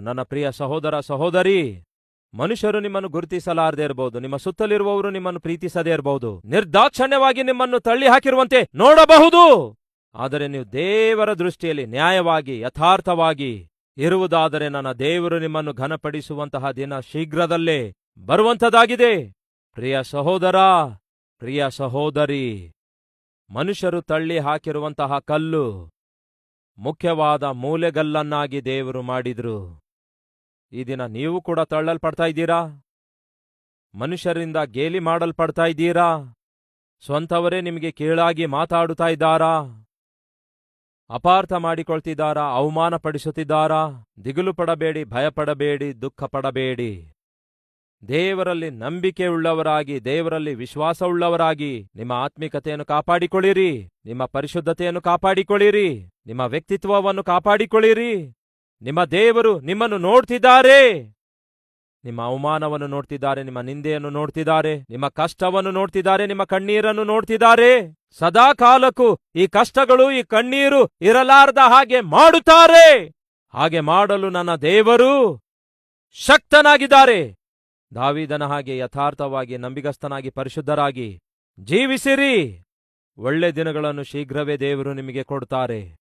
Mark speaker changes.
Speaker 1: ನನ್ನ ಪ್ರಿಯ ಸಹೋದರ ಸಹೋದರಿ, ಮನುಷ್ಯರು ನಿಮ್ಮನ್ನು ಗುರುತಿಸಲಾರದೆ ಇರಬಹುದು, ನಿಮ್ಮ ಸುತ್ತಲಿರುವವರು ನಿಮ್ಮನ್ನು ಪ್ರೀತಿಸದೇ ಇರಬಹುದು, ನಿರ್ದಾಕ್ಷಣ್ಯವಾಗಿ ನಿಮ್ಮನ್ನು ತಳ್ಳಿ ಹಾಕಿರುವಂತೆ ನೋಡಬಹುದು. ಆದರೆ ನೀವು ದೇವರ ದೃಷ್ಟಿಯಲ್ಲಿ ನ್ಯಾಯವಾಗಿ, ಯಥಾರ್ಥವಾಗಿ ಇರುವುದಾದರೆ ನನ್ನ ದೇವರು ನಿಮ್ಮನ್ನು ಘನಪಡಿಸುವಂತಹ ದಿನ ಶೀಘ್ರದಲ್ಲೇ ಬರುವಂತದಾಗಿದೆ ಪ್ರಿಯ ಸಹೋದರ, ಪ್ರಿಯ ಸಹೋದರಿ, ಮನುಷ್ಯರು ತಳ್ಳಿ ಹಾಕಿರುವಂತಹ ಕಲ್ಲು ಮುಖ್ಯವಾದ ಮೂಲೆಗಲ್ಲನ್ನಾಗಿ ದೇವರು ಮಾಡಿದ್ರು. ಈ ದಿನ ನೀವು ಕೂಡ ತಳ್ಳಲ್ಪಡ್ತಾ ಇದ್ದೀರಾ? ಮನುಷ್ಯರಿಂದ ಗೇಲಿ ಮಾಡಲ್ಪಡ್ತಾ ಇದ್ದೀರಾ? ಸ್ವಂತವರೇ ನಿಮಗೆ ಕೀಳಾಗಿ ಮಾತಾಡುತ್ತಾ ಇದ್ದಾರಾ? ಅಪಾರ್ಥ ಮಾಡಿಕೊಳ್ತಿದ್ದಾರಾ? ಅವಮಾನ ಪಡಿಸುತ್ತಿದ್ದಾರಾ ದಿಗಿಲು ಪಡಬೇಡಿ, ಭಯಪಡಬೇಡಿ ದುಃಖ ಪಡಬೇಡಿ ದೇವರಲ್ಲಿ ನಂಬಿಕೆ ಉಳ್ಳವರಾಗಿ ದೇವರಲ್ಲಿ ವಿಶ್ವಾಸವುಳ್ಳವರಾಗಿ ನಿಮ್ಮ ಆತ್ಮಿಕತೆಯನ್ನು ಕಾಪಾಡಿಕೊಳ್ಳಿರಿ. ನಿಮ್ಮ ಪರಿಶುದ್ಧತೆಯನ್ನು ಕಾಪಾಡಿಕೊಳ್ಳಿರಿ. ನಿಮ್ಮ ವ್ಯಕ್ತಿತ್ವವನ್ನು ಕಾಪಾಡಿಕೊಳ್ಳಿರಿ. ನಿಮ್ಮ ದೇವರು ನಿಮ್ಮನ್ನು ನೋಡ್ತಿದ್ದಾರೆ. ನಿಮ್ಮ ಅವಮಾನವನ್ನು ನೋಡ್ತಿದ್ದಾರೆ, ನಿಮ್ಮ ನಿಂದೆಯನ್ನು ನೋಡ್ತಿದ್ದಾರೆ, ನಿಮ್ಮ ಕಷ್ಟವನ್ನು ನೋಡ್ತಿದ್ದಾರೆ, ನಿಮ್ಮ ಕಣ್ಣೀರನ್ನು ನೋಡ್ತಿದ್ದಾರೆ. ಸದಾ ಕಾಲಕ್ಕೂ ಈ ಕಷ್ಟಗಳು, ಈ ಕಣ್ಣೀರು ಇರಲಾರದ ಹಾಗೆ ಮಾಡುತ್ತಾರೆ. ಹಾಗೆ ಮಾಡಲು ನನ್ನ ದೇವರು ಶಕ್ತನಾಗಿದ್ದಾರೆ. ದಾವಿದನ ಹಾಗೆ ಯಥಾರ್ಥವಾಗಿ ನಂಬಿಗಸ್ತನಾಗಿ ಪರಿಶುದ್ಧರಾಗಿ ಜೀವಿಸಿರಿ. ಒಳ್ಳೆ ದಿನಗಳನ್ನು ಶೀಘ್ರವೇ ದೇವರು ನಿಮಗೆ ಕೊಡ್ತಾರೆ.